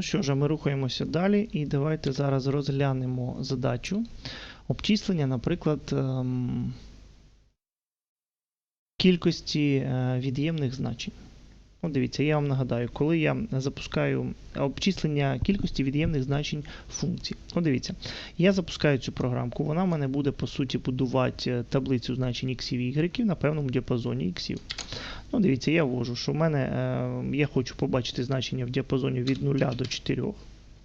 Ну що ж, ми рухаємося далі, і давайте зараз розглянемо задачу обчислення, наприклад, ем, кількості е, від'ємних значень. От дивіться, я вам нагадаю, коли я запускаю обчислення кількості від'ємних значень функцій. От дивіться, я запускаю цю програмку, вона в мене буде, по суті, будувати е, таблицю значень x і y на певному діапазоні іксів. Ну, дивіться, я ввожу, що в мене е, я хочу побачити значення в діапазоні від 0 до 4.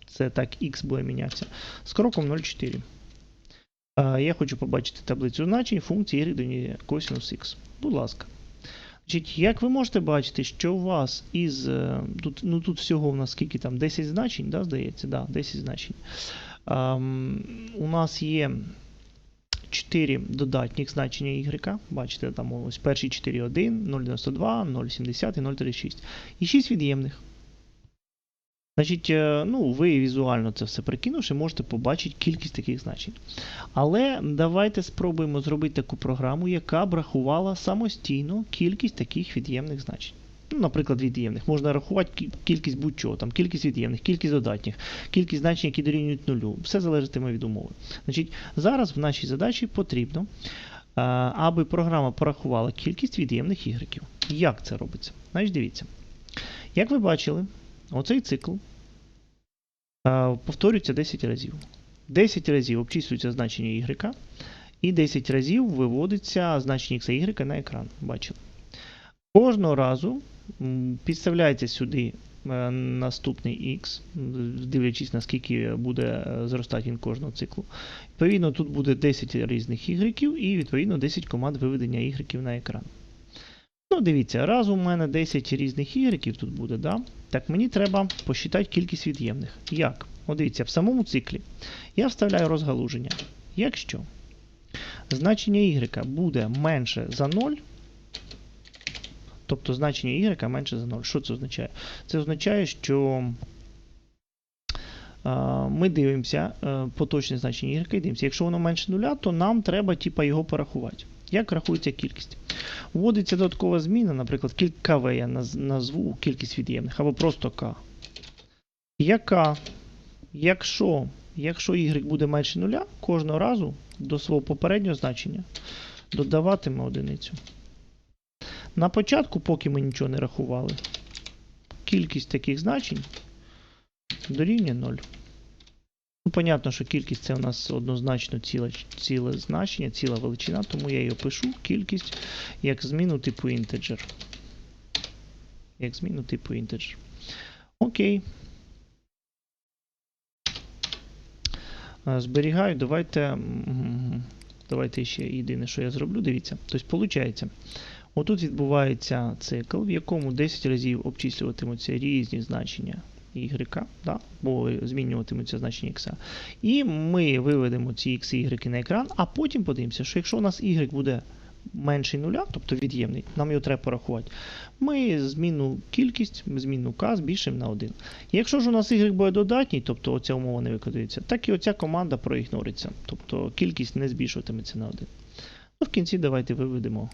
Це так x буде мінятися. З кроком 0,4. Е, я хочу побачити таблицю значень функції дорівнює косинус x. Будь ласка. Значить, Як ви можете бачити, що у вас із. е, Тут ну, тут всього у нас скільки там 10 значень, да, здається? Да, 10 значень. Ем, у нас є 4 додатніх значення y. Бачите, там ось перші 4,1, 0,92, 0,70 і 0,36. І 6 від'ємних. Значить, е, ну, ви візуально це все прикинувши, можете побачити кількість таких значень. Але давайте спробуємо зробити таку програму, яка б рахувала самостійно кількість таких від'ємних значень. Ну, наприклад, від'ємних. Можна рахувати кількість будь-чого, там, кількість від'ємних, кількість додатніх, кількість значень, які дорівнюють нулю. Все залежатиме від умови. Значить, зараз в нашій задачі потрібно, аби програма порахувала кількість від'ємних ігреків. Як це робиться? Значить, дивіться. Як ви бачили, оцей цикл повторюється 10 разів. 10 разів обчислюється значення y, і 10 разів виводиться значення x і на екран. Бачили. Кожного разу підставляється сюди е, наступний x, дивлячись, наскільки буде е, зростати він кожного циклу. Відповідно, тут буде 10 різних y і відповідно 10 команд виведення y на екран. Ну, дивіться, раз у мене 10 різних y тут буде, да? так мені треба посчитати кількість від'ємних. Як? От дивіться, в самому циклі я вставляю розгалуження. Якщо значення y буде менше за 0, тобто значення y менше за 0, що це означає? Це означає, що ми дивимося е, поточне значення y і дивимося. Якщо воно менше 0, то нам треба типа, його порахувати. Як рахується кількість? Вводиться додаткова зміна, наприклад, КВ я назву кількість від'ємних, або просто К. Яка, якщо, якщо y буде менше нуля, кожного разу до свого попереднього значення додаватиме одиницю. На початку, поки ми нічого не рахували, кількість таких значень дорівнює 0. Ну, понятно, що кількість це у нас однозначно ціле, ціле значення, ціла величина, тому я її пишу кількість як зміну типу integer. Як зміну типу integer. Окей. Зберігаю, давайте. Давайте ще єдине, що я зроблю. Дивіться. Тобто, виходить, отут відбувається цикл, в якому 10 разів обчислюватимуться різні значення y, да? бо змінюватимуться значення x. І ми виведемо ці x і y на екран, а потім подивимося, що якщо у нас y буде менший нуля, тобто від'ємний, нам його треба порахувати, ми змінну кількість, змінну k збільшимо на 1. Якщо ж у нас y буде додатній, тобто оця умова не виконується, так і оця команда проігнориться. Тобто кількість не збільшуватиметься на 1. Ну, в кінці давайте виведемо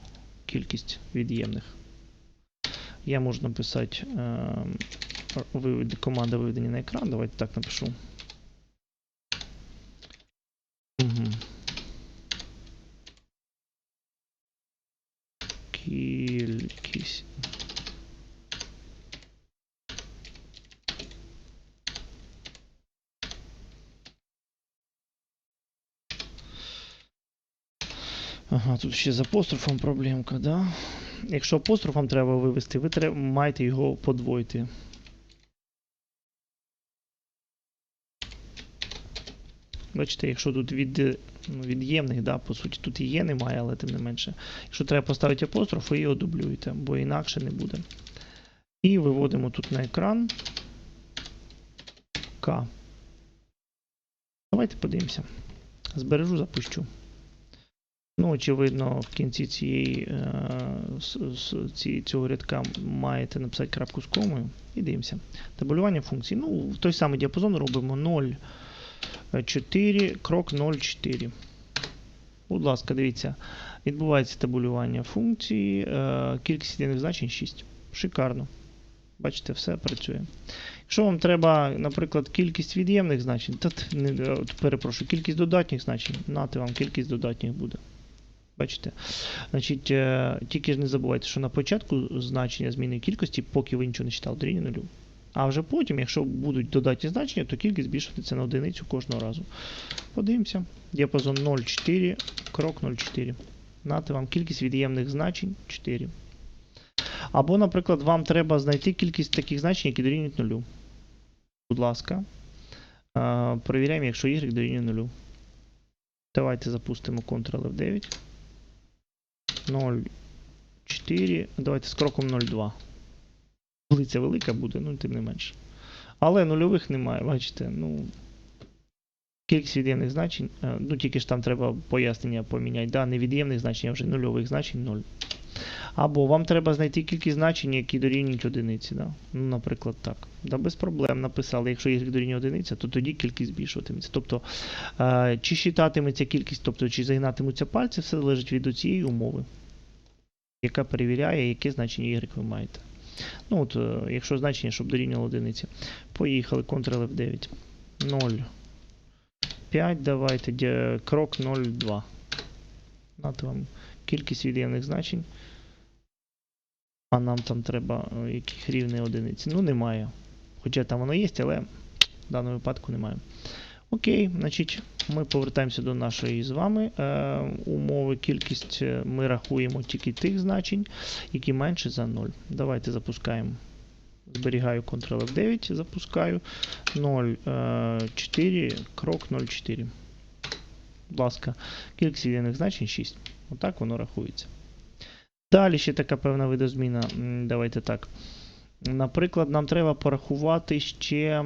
кількість від'ємних. Я можу написати е, команда виведення на екран. Давайте так напишу. Угу. Кількість. Ага, тут ще з апострофом проблемка, да? Якщо апострофом треба вивести, ви треба, маєте його подвоїти. Бачите, якщо тут від, ну, від'ємних, да, по суті, тут і є немає, але тим не менше. Якщо треба поставити апостроф, ви його дублюєте, бо інакше не буде. І виводимо тут на екран К. Давайте подивимося. Збережу, запущу. Ну, очевидно, в кінці цієї, е, ці- цього рядка маєте написати крапку з комою. І дивимося. Табулювання функцій. Ну, в той самий діапазон робимо 0. 4, крок 0,4. Будь ласка, дивіться. Відбувається табулювання функції. е, Кількість єдиних значень 6. Шикарно. Бачите, все працює. Якщо вам треба, наприклад, кількість від'ємних значень, та е, перепрошую, кількість додатніх значень, нати вам кількість додатніх буде. Бачите? Значить, е, тільки ж не забувайте, що на початку значення зміни кількості, поки ви нічого не читали, дорівнює нулю. А вже потім, якщо будуть додатні значення, то кількість збільшуватися на одиницю кожного разу. Подивимося. Діапазон 0,4, крок 0,4. Нати вам кількість від'ємних значень 4. Або, наприклад, вам треба знайти кількість таких значень, які дорівнюють нулю. Будь ласка. А, Перевіряємо, якщо y дорівнює нулю. Давайте запустимо Ctrl F9. 0,4. Давайте з кроком 0,2. Таблиця велика буде, ну тим не менше. Але нульових немає, бачите. Ну, кількість від'ємних значень. е, Ну, тільки ж там треба пояснення поміняти. Да, не від'ємних значень, а вже нульових значень 0. Або вам треба знайти кількість значень, які дорівнюють одиниці. Да? Ну, наприклад, так. Да, без проблем написали. Якщо y дорівнює одиниця, то тоді кількість збільшуватиметься. Тобто, е, чи считатиметься кількість, тобто чи загинатимуться пальці, все залежить від цієї умови, яка перевіряє, яке значення y ви маєте. Ну, от, е, якщо значення, щоб дорівнювало одиниці. Поїхали, Ctrl F9. 0. 5, давайте, крок 0,2. Нати вам кількість від'ємних значень. А нам там треба е, яких рівне одиниці. Ну, немає. Хоча там воно є, але в даному випадку немає. Окей, значить, ми повертаємося до нашої з вами е, умови. Кількість е, ми рахуємо тільки тих значень, які менше за 0. Давайте запускаємо. Зберігаю Ctrl F9, запускаю 0,4, крок 0,4. Будь ласка, кількість від'ємних значень 6. Отак воно рахується. Далі ще така певна видозміна. Давайте так. Наприклад, нам треба порахувати ще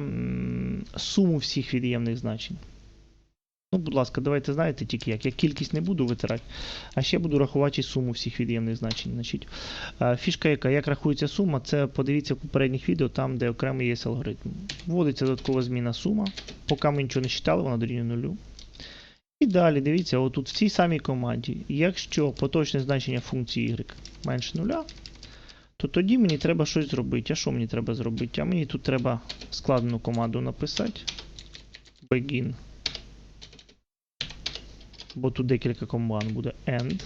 суму всіх від'ємних значень. Ну, будь ласка, давайте знаєте тільки як. Я кількість не буду витирати, а ще буду рахувати суму всіх від'ємних значень. Значить, фішка яка, як рахується сума, це подивіться в попередніх відео, там, де окремий є алгоритм. Вводиться додаткова зміна сума. Поки ми нічого не читали, вона дорівнює нулю. І далі, дивіться, отут в цій самій команді, якщо поточне значення функції y менше нуля, то тоді мені треба щось зробити. А що мені треба зробити? А мені тут треба складену команду написати. Begin. Бо тут декілька команд буде end.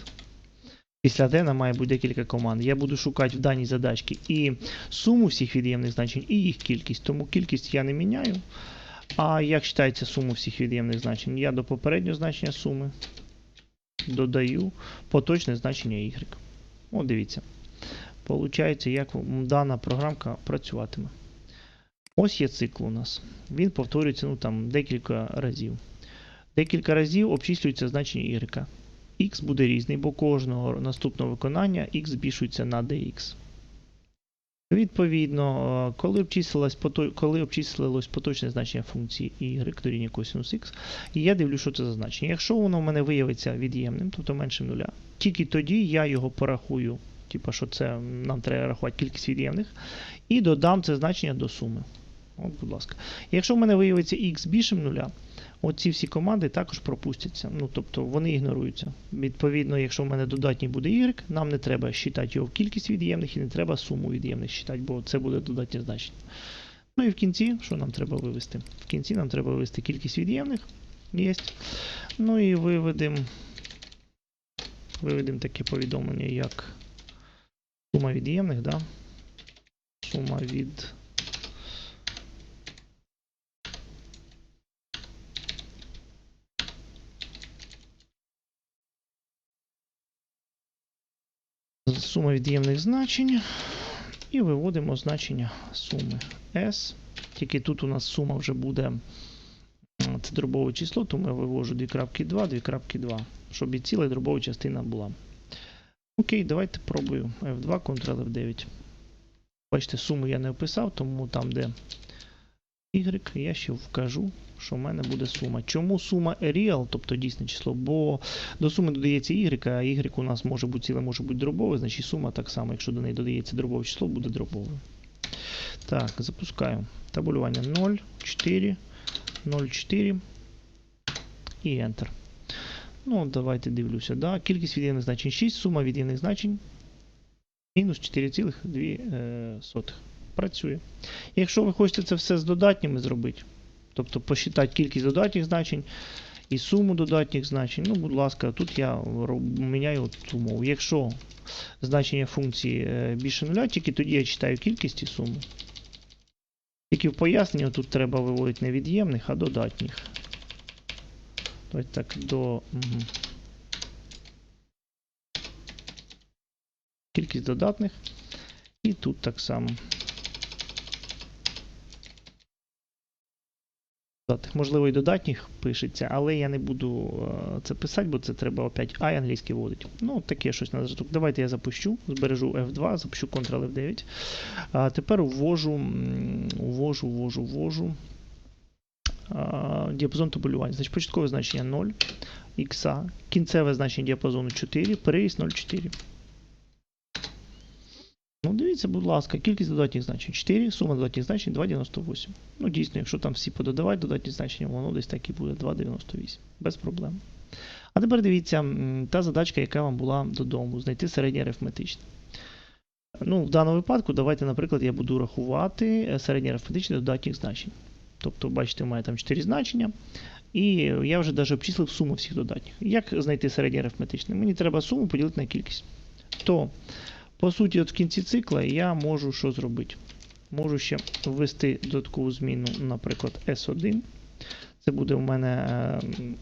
Після дена має бути декілька команд. Я буду шукати в даній задачці і суму всіх від'ємних значень, і їх кількість. Тому кількість я не міняю. А як читається сума всіх від'ємних значень? Я до попереднього значення суми додаю поточне значення y. О, дивіться. Получається, як дана програмка працюватиме. Ось є цикл у нас. Він повторюється ну, там, декілька разів. Декілька разів обчислюється значення y. X буде різний, бо кожного наступного виконання x збільшується на dx. Відповідно, коли обчислилось, коли обчислилось поточне значення функції y дорівнює косинус x, і я дивлюсь, що це за значення. Якщо воно в мене виявиться від'ємним, тобто меншим нуля, тільки тоді я його порахую, типу, що це нам треба рахувати кількість від'ємних, і додам це значення до суми. От, будь ласка. Якщо в мене виявиться x більшим нуля, оці всі команди також пропустяться. Ну, тобто вони ігноруються. Відповідно, якщо в мене додатній буде y, нам не треба считати його в кількість від'ємних і не треба суму від'ємних считати, бо це буде додатнє значення. Ну і в кінці, що нам треба вивести? В кінці нам треба вивести кількість від'ємних. Є. Ну і виведемо виведемо таке повідомлення, як сума від'ємних, да? сума від сума від'ємних значень. І виводимо значення суми S. Тільки тут у нас сума вже буде це дробове число, тому я вивожу 2.2, 2.2, щоб і ціла і дробова частина була. Окей, давайте пробую F2, Ctrl F9. Бачите, суму я не описав, тому там, де Y, я ще вкажу, що в мене буде сума. Чому сума real, тобто дійсне число? Бо до суми додається y, а y у нас може бути ціле, може бути дробове, значить сума так само, якщо до неї додається дробове число, буде дробове. Так, запускаю. Табулювання 0, 4, 0, 4 і Enter. Ну, давайте дивлюся. Да. Кількість від'ємних значень 6, сума від'ємних значень мінус 4,2. Працює. Якщо ви хочете це все з додатніми зробити, тобто посчитати кількість додатніх значень і суму додатніх значень, ну, будь ласка, тут я міняю умову. Якщо значення функції е, більше нуля, тільки тоді я читаю кількість і суму. Тільки в поясненні тут треба виводити не від'ємних, а додатніх. Ось так до. Угу. Кількість додатних. І тут так само. Можливо, і додатніх пишеться, але я не буду е, це писати, бо це треба опять I англійський вводити. Ну, таке щось на зразок. Давайте я запущу, збережу F2, запущу Ctrl F9. А тепер ввожу, ввожу, ввожу, ввожу. Діапазон табулювання. Значить, початкове значення 0, х, кінцеве значення діапазону 4, переріз 0,4. Ну, дивіться, будь ласка, кількість додатніх значень 4, сума додатніх значень 2,98. Ну, дійсно, якщо там всі пододавати додатні значення, воно десь так і буде 2,98. Без проблем. А тепер дивіться, та задачка, яка вам була додому, знайти середнє арифметичне. Ну, в даному випадку, давайте, наприклад, я буду рахувати е, середнє арифметичне додатніх значень. Тобто, бачите, мене там 4 значення. І я вже навіть обчислив суму всіх додатніх. Як знайти середнє арифметичне? Мені треба суму поділити на кількість. То, по суті, от в кінці цикла я можу що зробити? Можу ще ввести додаткову зміну, наприклад, S1. Це буде у мене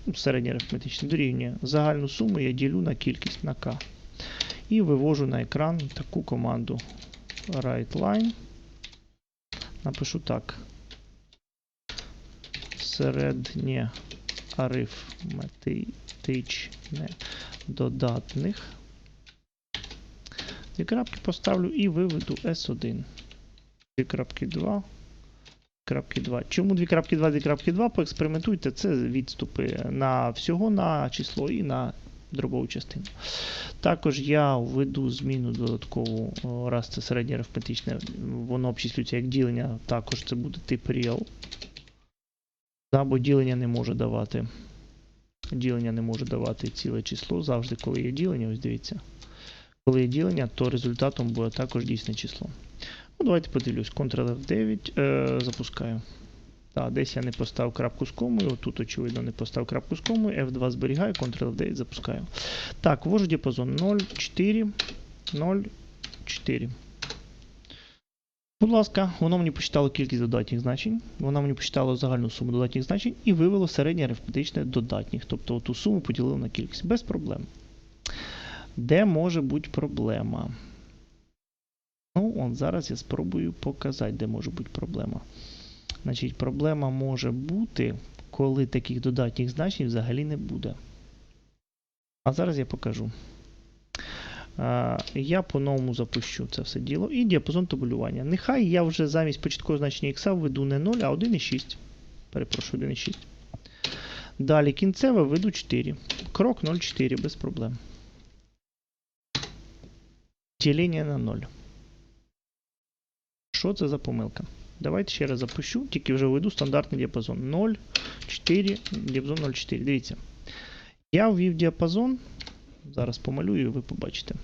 е, середнє арифметичне дорівнює. Загальну суму я ділю на кількість на k. І вивожу на екран таку команду WriteLine. Напишу так. Середнє арифметичне додатних. Дві крапки поставлю і виведу S1. Дві крапки 2. Крапки 2. Чому 2 крапки 2, 2 крапки 2? Поекспериментуйте, це відступи на всього на число і на дробову частину. Також я введу зміну додаткову, раз це середнє арифметичне, воно обчислюється як ділення, також це буде тип real. Да, бо ділення не може давати. Ділення не може давати ціле число. Завжди, коли є ділення, ось дивіться. Коли є ділення, то результатом буде також дійсне число. Ну, давайте подивлюсь. Ctrl F9 е, запускаю. Так, десь я не поставив крапку з комою. Тут, очевидно, не поставив крапку з комою. F2 зберігаю, Ctrl F9 запускаю. Так, ввожу діапазон 0,4, 0,4. Будь ласка, воно мені почитало кількість додатніх значень, воно мені почитало загальну суму додатніх значень і вивело середнє арифметичне додатніх. Тобто ту суму поділило на кількість. Без проблем. Де може бути проблема? Ну, от зараз я спробую показати, де може бути проблема. Значить, проблема може бути, коли таких додатніх значень взагалі не буде. А зараз я покажу. А, Я по-новому запущу це все діло. І діапазон табулювання. Нехай я вже замість початкового значення х введу не 0, а 1,6. Перепрошую, 1,6. Далі кінцеве введу 4. Крок 0,4 без проблем. Ділення на 0. Що це за помилка? Давайте ще раз запущу, тільки вже введу стандартний діапазон 0, 4, діапазон 0,4. Дивіться. Я ввів діапазон. Зараз помалюю, і ви побачите.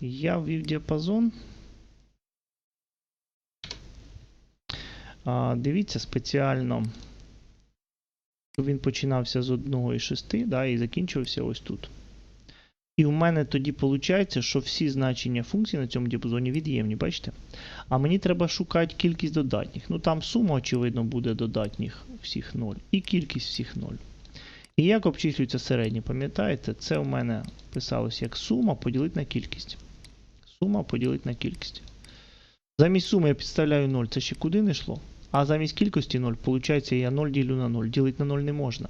Я ввів діапазон. А, Дивіться спеціально. Він починався з 1,6 да, і закінчувався ось тут. І у мене тоді виходить, що всі значення функції на цьому діапазоні від'ємні, бачите? А мені треба шукати кількість додатніх. Ну там сума, очевидно, буде додатніх всіх 0. І кількість всіх 0. І як обчислюється середнє, пам'ятаєте? Це у мене писалось як сума поділити на кількість. Сума поділити на кількість. Замість суми я підставляю 0, це ще куди не йшло. А замість кількості 0, виходить, я 0 ділю на 0. Ділити на 0 не можна.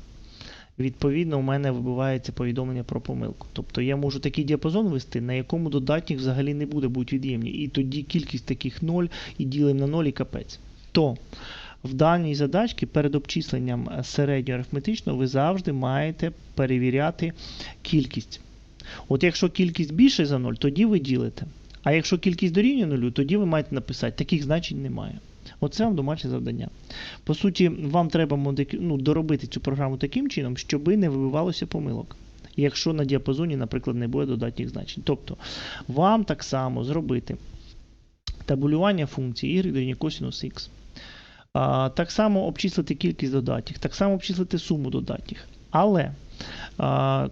Відповідно, у мене вибивається повідомлення про помилку. Тобто я можу такий діапазон вести, на якому додатніх взагалі не буде, будуть від'ємні. І тоді кількість таких 0 і ділимо на 0 і капець. То в даній задачці перед обчисленням е, середнього ви завжди маєте перевіряти кількість. От якщо кількість більше за 0, тоді ви ділите. А якщо кількість дорівнює 0, тоді ви маєте написати, таких значень немає. Оце вам домашнє завдання. По суті, вам треба ну, доробити цю програму таким чином, щоб не вибивалося помилок. Якщо на діапазоні, наприклад, не буде додатніх значень. Тобто, вам так само зробити табулювання функції y дорівнює косинус x. Так само обчислити кількість додатніх, так само обчислити суму додатніх. Але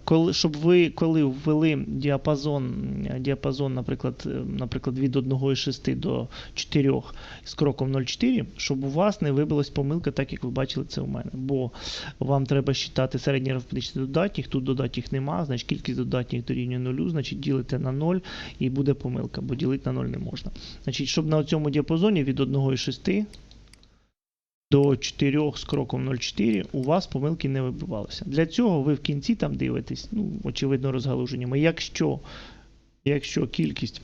коли, щоб ви коли ввели діапазон, діапазон наприклад, е, наприклад, від 1,6 до 4 з кроком 0,4, щоб у вас не вибилась помилка, так як ви бачили це у мене. Бо вам треба считати середній арифметичний додатніх, тут додатніх нема, значить кількість додатніх дорівнює 0, значить ділите на 0 і буде помилка, бо ділити на 0 не можна. Значить, щоб на цьому діапазоні від 1,6 до 4 з кроком 0,4 у вас помилки не вибивалися. Для цього ви в кінці там дивитесь, ну, очевидно, розгалуженнями. Якщо, якщо кількість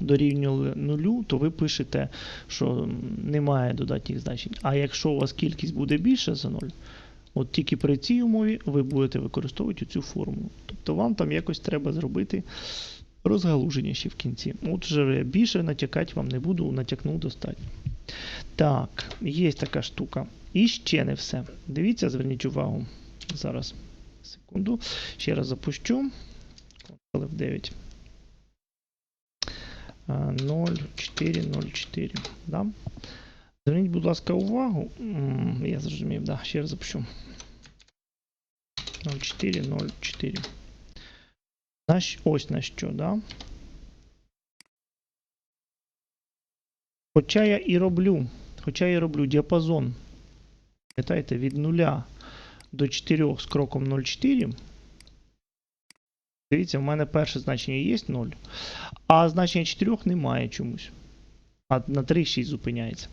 дорівнює нулю, то ви пишете, що немає додатніх значень. А якщо у вас кількість буде більше за 0, от тільки при цій умові ви будете використовувати цю формулу. Тобто вам там якось треба зробити розгалуження ще в кінці. От вже більше натякати вам не буду, натякнув достатньо. Так, є така штука. І ще не все. Дивіться, зверніть увагу. Зараз, секунду. Ще раз запущу. Ctrl F9. 0404. Да? Зверніть, будь ласка, увагу. Я зрозумів, да, ще раз запущу. 0404. На, ось на що, да? Хоча я і роблю, хоча я роблю діапазон, пам'ятаєте, від 0 до 4 з кроком 0,4. Дивіться, в мене перше значення є 0, а значення 4 немає чомусь. А на 3,6 зупиняється.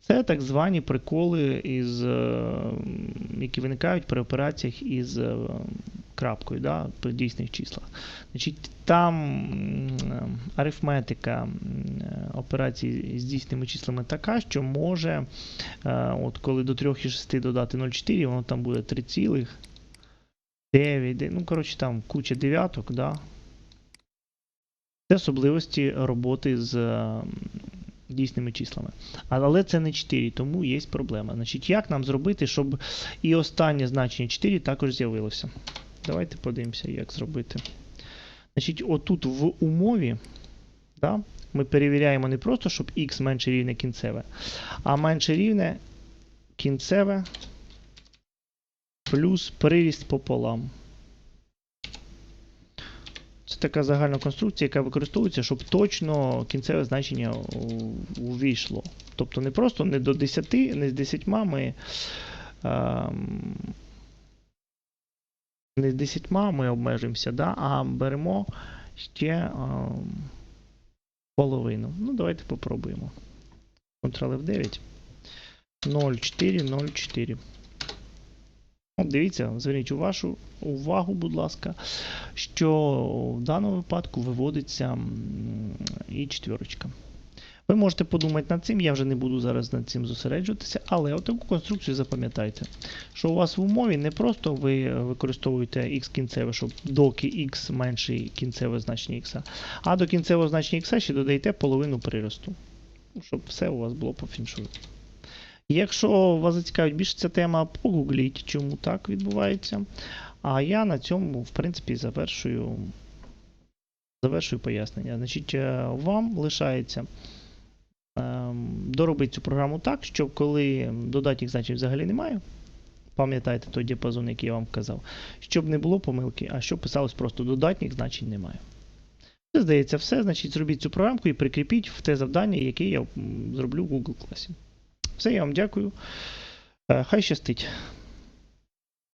Це так звані приколи, із, е, які виникають при операціях із е, крапкою да, при дійсних числах. Значить, там арифметика е, операцій з дійсними числами така, що може, от коли до 3,6 додати 0,4, воно там буде 3,9. Ну, коротше, там куча дев'яток, да. Це особливості роботи з дійсними числами. Але це не 4, тому є проблема. Значить, як нам зробити, щоб і останнє значення 4 також з'явилося? Давайте подивимося, як зробити. Значить, отут в умові да, ми перевіряємо не просто, щоб x менше рівне кінцеве, а менше рівне кінцеве плюс приріст пополам. Це така загальна конструкція, яка використовується, щоб точно кінцеве значення увійшло. Тобто не просто не до 10, не з 10 ми. ем, не з 10 ми обмежуємося, да, а беремо ще ем, половину. Ну, давайте попробуємо. Ctrl F9. 0404. От дивіться, зверніть вашу увагу, будь ласка, що в даному випадку виводиться і четвірочка. Ви можете подумати над цим, я вже не буду зараз над цим зосереджуватися, але отаку конструкцію запам'ятайте, що у вас в умові не просто ви використовуєте x кінцеве, щоб доки x менше кінцеве значення x, а до кінцевого значення x ще додаєте половину приросту. Щоб все у вас було по фіншую. Якщо вас зацікавить більше ця тема, погугліть, чому так відбувається. А я на цьому, в принципі, завершую, завершую пояснення. Значить, е, вам лишається ем, доробити цю програму так, щоб коли додатніх значень взагалі немає, пам'ятайте той діапазон, який я вам вказав, щоб не було помилки, а щоб писалось просто додатніх значень немає. Це здається все. Значить, зробіть цю програмку і прикріпіть в те завдання, яке я зроблю в Google класі. Все, я вам дякую. Е, Хай щастить.